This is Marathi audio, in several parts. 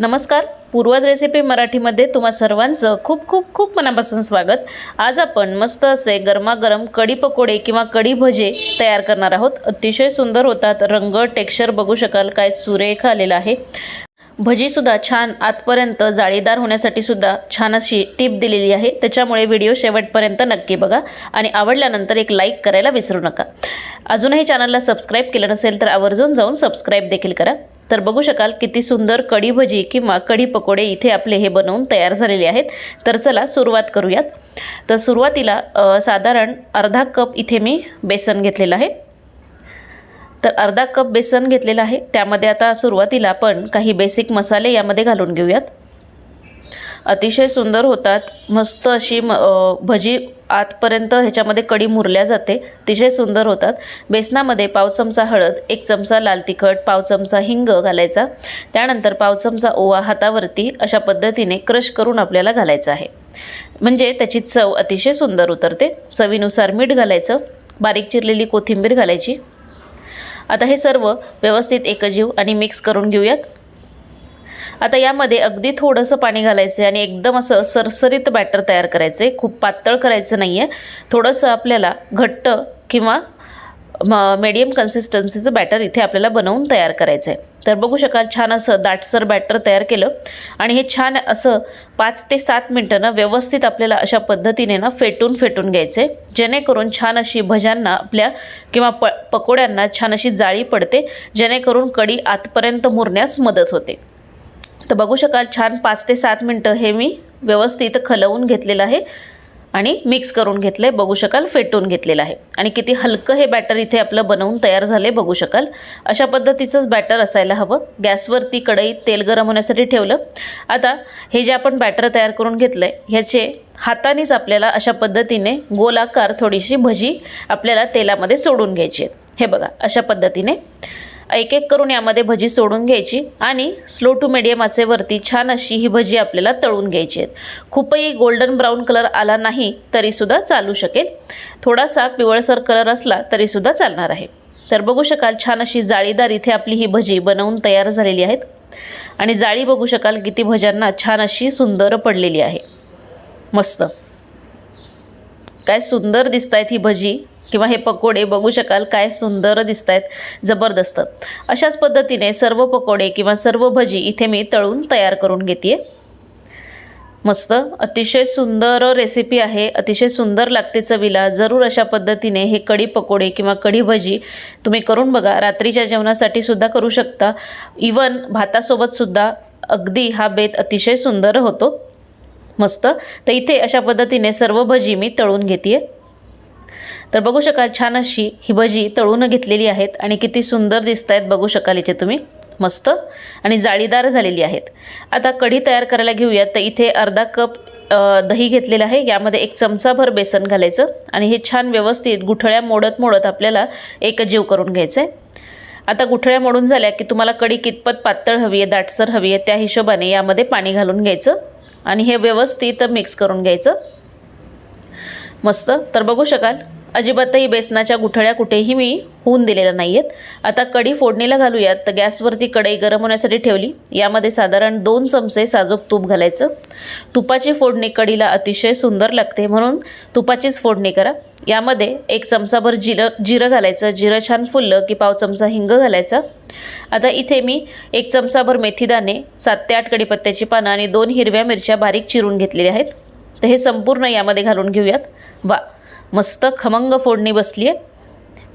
नमस्कार. पूर्वज रेसिपी मराठीमध्ये तुम्हा सर्वांचं खूप खूप खूप मनापासून स्वागत. आज आपण मस्त असे गरमागरम कढी पकोडे किंवा कढी भजे तयार करणार आहोत. अतिशय सुंदर होतात. रंग टेक्स्चर बघू शकाल. काय सुरेख आलेला आहे. भजीसुद्धा छान आतपर्यंत जाळीदार होण्यासाठी सुद्धा छान अशी टीप दिलेली आहे. त्याच्यामुळे व्हिडिओ शेवटपर्यंत नक्की बघा आणि आवडल्यानंतर एक लाईक करायला विसरू नका. अजूनही चॅनलला सबस्क्राईब केलं नसेल तर आवर्जून जाऊन सबस्क्राईब देखील करा. तर बघू शकाल किती सुंदर कढी भजी किंवा कढी पकोडे इथे आपले हे बनवून तयार झालेले आहेत. तर चला सुरुवात करूयात. तर सुरुवातीला साधारण अर्धा कप इथे मी बेसन घेतलेलं आहे. तर अर्धा कप बेसन घेतलेलं आहे. त्यामध्ये आता सुरुवातीला आपण काही बेसिक मसाले यामध्ये घालून घेऊयात. अतिशय सुंदर होतात. मस्त अशी म भजी आतपर्यंत ह्याच्यामध्ये कढी मुरल्या जाते. अतिशय सुंदर होतात. बेसनामध्ये पाव चमचा हळद एक चमचा लाल तिखट पाव चमचा हिंग घालायचा. त्यानंतर पाव चमचा ओवा हातावरती अशा पद्धतीने क्रश करून आपल्याला घालायचा आहे. म्हणजे त्याची चव अतिशय सुंदर उतरते. चवीनुसार मीठ घालायचं. बारीक चिरलेली कोथिंबीर घालायची. आता हे सर्व व्यवस्थित एकजीव आणि मिक्स करून घेऊयात. आता यामध्ये अगदी थोडंसं पाणी घालायचं आहे आणि एकदम असं सरसरीत बॅटर तयार करायचं आहे खूप पातळ करायचं नाही आहे थोडंसं आपल्याला घट्ट किंवा मीडियम कन्सिस्टन्सीचं बॅटर इथे आपल्याला बनवून तयार करायचं आहे तर बघू शकाल छान असं दाटसर बॅटर तयार केलं. आणि हे छान असं पाच ते सात मिनटं ना व्यवस्थित आपल्याला अशा पद्धतीने ना फेटून फेटून घ्यायचे. जेणेकरून छान अशी भज्यांना आपल्या किंवा प पकोड्यांना छान अशी जाळी पडते. जेणेकरून कढी आतपर्यंत मुरण्यास मदत होते. तर बघू शकाल छान पाच ते सात मिनटं हे मी व्यवस्थित खलवून घेतलेलं आहे. आणि मिक्स करून घेतलं आहे बघू शकाल फेटून घेतलेलं आहे. आणि किती हलकं हे बॅटर इथे आपलं बनवून तयार झाले बघू शकाल. अशा पद्धतीचंच बॅटर असायला हवं. गॅसवरती कढईत तेल गरम होण्यासाठी ठेवलं. आता हे जे आपण बॅटर तयार करून घेतलं आहे ह्याचे हातानेच आपल्याला अशा पद्धतीने गोलाकार थोडीशी भजी आपल्याला तेलामध्ये सोडून घ्यायची आहे. हे बघा अशा पद्धतीने. एक एक करून यामध्ये भजी सोडून घ्यायची आणि स्लो टू मिडियम आचेवरती छान अशी ही भजी आपल्याला तळून घ्यायची आहेत. खूपही गोल्डन ब्राऊन कलर आला नाही तरीसुद्धा चालू शकेल. थोडासा पिवळसर कलर असला तरीसुद्धा चालणार आहे. तर बघू शकाल छान अशी जाळीदार इथे आपली ही भजी बनवून तयार झालेली आहेत. आणि जाळी बघू शकाल किती भज्यांना छान अशी सुंदर पडलेली आहे. मस्त. काय सुंदर दिसत आहेत ही भजी. किंवा हे पकोडे बघू शकाल काय सुंदर दिसत आहेत जबरदस्त. अशाच पद्धतीने सर्व पकोडे किंवा सर्व भजी इथे मी तळून तयार करून घेते मस्त अतिशय सुंदर रेसिपी आहे अतिशय सुंदर लागते चवीला. जरूर अशा पद्धतीने हे कढी पकोडे किंवा कढी भजी तुम्ही करून बघा. रात्रीच्या जेवणासाठी सुद्धा करू शकता. इवन भातासोबतसुद्धा अगदी हा बेत अतिशय सुंदर होतो. मस्त तर इथे अशा पद्धतीने सर्व भजी मी तळून घेते तर बघू शकाल छान अशी ही भजी तळून घेतलेली आहेत आणि किती सुंदर दिसत आहेत बघू शकाल इथे तुम्ही. मस्त. आणि जाळीदार झालेली आहेत. आता कढी तयार करायला घेऊयात. तर इथे अर्धा कप दही घेतलेलं आहे. यामध्ये एक चमचाभर बेसन घालायचं आणि हे छान व्यवस्थित गुठळ्या मोडत मोडत आपल्याला एकजीव करून घ्यायचं आहे आता गुठळ्या मोडून झाल्या की तुम्हाला कढी कितपत पातळ हवी आहे दाटसर हवी आहे त्या हिशोबाने यामध्ये पाणी घालून घ्यायचं आणि हे व्यवस्थित मिक्स करून घ्यायचं. मस्त. तर बघू शकाल अजिबातही बेसनाच्या गुठळ्या कुठेही मी होऊन दिलेल्या नाही आहेत आता कढी फोडणीला घालूयात. तर गॅसवरती कढई गरम होण्यासाठी ठेवली. यामध्ये साधारण दोन चमचे साजूक तूप घालायचं. तुपाची फोडणी कढीला अतिशय सुंदर लागते म्हणून तुपाचीच फोडणी करा. यामध्ये एक चमचाभर जिरं जिरं घालायचं. जिरं छान फुललं की पाव चमचा हिंग घालायचा. आता इथे मी एक चमचाभर मेथीदाणे सात ते आठ कढीपत्त्याची पानं आणि दोन हिरव्या मिरच्या बारीक चिरून घेतलेल्या आहेत. तर हे संपूर्ण यामध्ये घालून घेऊयात. वा! मस्त खमंग फोडणी बसली आहे.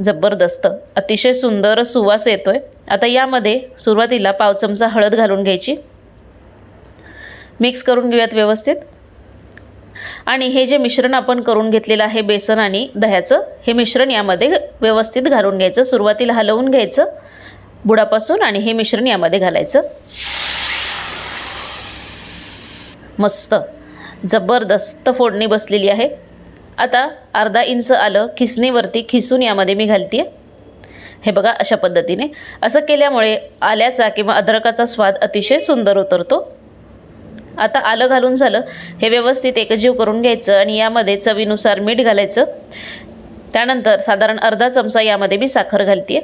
जबरदस्त. अतिशय सुंदर सुवास येतो आहे आता यामध्ये सुरुवातीला पाव चमचा हळद घालून घ्यायची. मिक्स करून घेऊयात व्यवस्थित. आणि हे जे मिश्रण आपण करून घेतलेलं आहे बेसन आणि दह्याचं हे मिश्रण यामध्ये व्यवस्थित घालून घ्यायचं. सुरुवातीला हलवून घ्यायचं बुडापासून आणि हे मिश्रण यामध्ये घालायचं. मस्त. जबरदस्त फोडणी बसलेली आहे. आता अर्धा इंच आलं खिसणीवरती खिसून यामध्ये मी घालते हे बघा अशा पद्धतीने. असं केल्यामुळे आल्याचा किंवा अद्रकाचा स्वाद अतिशय सुंदर उतरतो. आता आलं घालून झालं. हे व्यवस्थित एकजीव करून घ्यायचं आणि यामध्ये चवीनुसार मीठ घालायचं. त्यानंतर साधारण अर्धा चमचा यामध्ये मी साखर घालते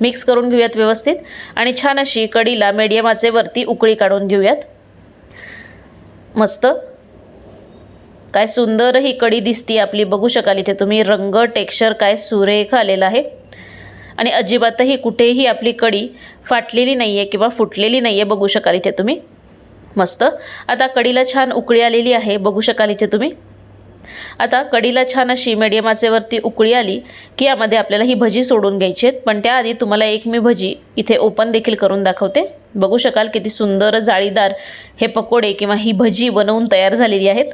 मिक्स करून घेऊयात व्यवस्थित. आणि छान अशी कडीला मीडियम आचेवरती उकळी काढून घेऊयात. मस्त. काय सुंदर ही कढी दिसती आपली. बघू शकाल इथे तुम्ही रंग टेक्स्चर काय सुरेख आलेला आहे. आणि अजिबातही कुठेही आपली कढी फाटलेली नाही आहे किंवा फुटलेली नाही आहे बघू शकाल इथे तुम्ही. मस्त. आता कढीला छान उकळी आलेली आहे. बघू शकाल इथे तुम्ही. आता कढीला छान अशी मीडियम आचेवरती उकळी आली की यामध्ये आपल्याला ही भजी सोडून घ्यायची आहेत. पण त्याआधी तुम्हाला एक मी भजी इथे ओपन देखील करून दाखवते. बघू शकाल किती सुंदर जाळीदार हे पकोडे किंवा ही भजी बनवून तयार झालेली आहेत.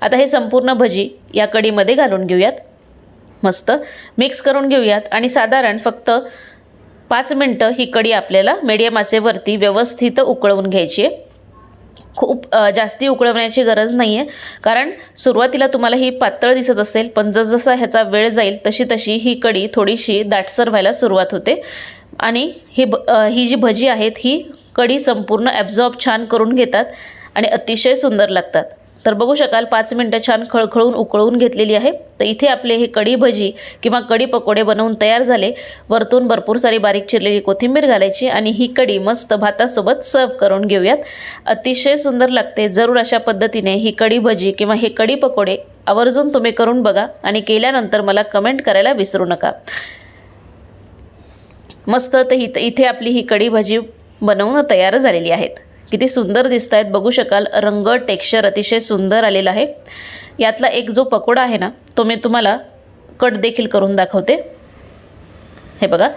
आता हे संपूर्ण भजी या कडीमध्ये घालून घेऊयात. मस्त. मिक्स करून घेऊयात आणि साधारण फक्त पाच मिनटं ही कढी आपल्याला मीडियम आचेवरती व्यवस्थित उकळवून घ्यायची आहे. खूप जास्ती उकळवण्याची गरज नाही आहे कारण सुरुवातीला तुम्हाला ही पातळ दिसत असेल पण जसजसा ह्याचा वेळ जाईल तशी तशी ही कढी थोडीशी दाटसर व्हायला सुरुवात होते. आणि ही ब ही जी भजी आहेत ही कढी संपूर्ण ॲब्झॉर्ब छान करून घेतात आणि अतिशय सुंदर लागतात. तर बघू शकाल पाच मिनटं छान खळखळून उकळून घेतलेली आहे. तर इथे आपले हे कढी भजी किंवा कढी पकोडे बनवून तयार झाले. वरतून भरपूर सारी बारीक चिरलेली कोथिंबीर घालायची आणि ही कढी मस्त भातासोबत सर्व करून घेऊयात. अतिशय सुंदर लागते. जरूर अशा पद्धतीने ही कढी भजी किंवा हे कढी पकोडे आवर्जून तुम्ही करून बघा आणि केल्यानंतर मला कमेंट करायला विसरू नका. मस्त तर इथे आपली ही कढी भजी बनवून तयार झालेली आहेत. किती सुंदर दिसत आहेत बघू शकाल रंग टेक्स्चर अतिशय सुंदर आलेला आहे. यातला एक जो पकोडा आहे ना तो मी तुम्हाला कट देखील करून दाखवते. हे बघा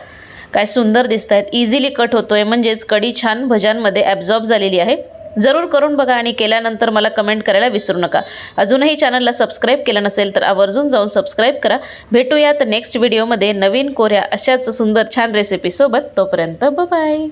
काय सुंदर दिसत आहेत इझिली कट होतो आहे म्हणजेच कडी छान भज्यांमध्ये ॲब्झॉर्ब झालेली आहे. जरूर करून बघा आणि केल्यानंतर मला कमेंट करायला विसरू नका. अजूनही चॅनलला सबस्क्राईब केलं नसेल तर आवर्जून जाऊन सबस्क्राईब करा. भेटूयात नेक्स्ट व्हिडिओमध्ये नवीन कोऱ्या अशाच सुंदर छान रेसिपीसोबत तोपर्यंत बाय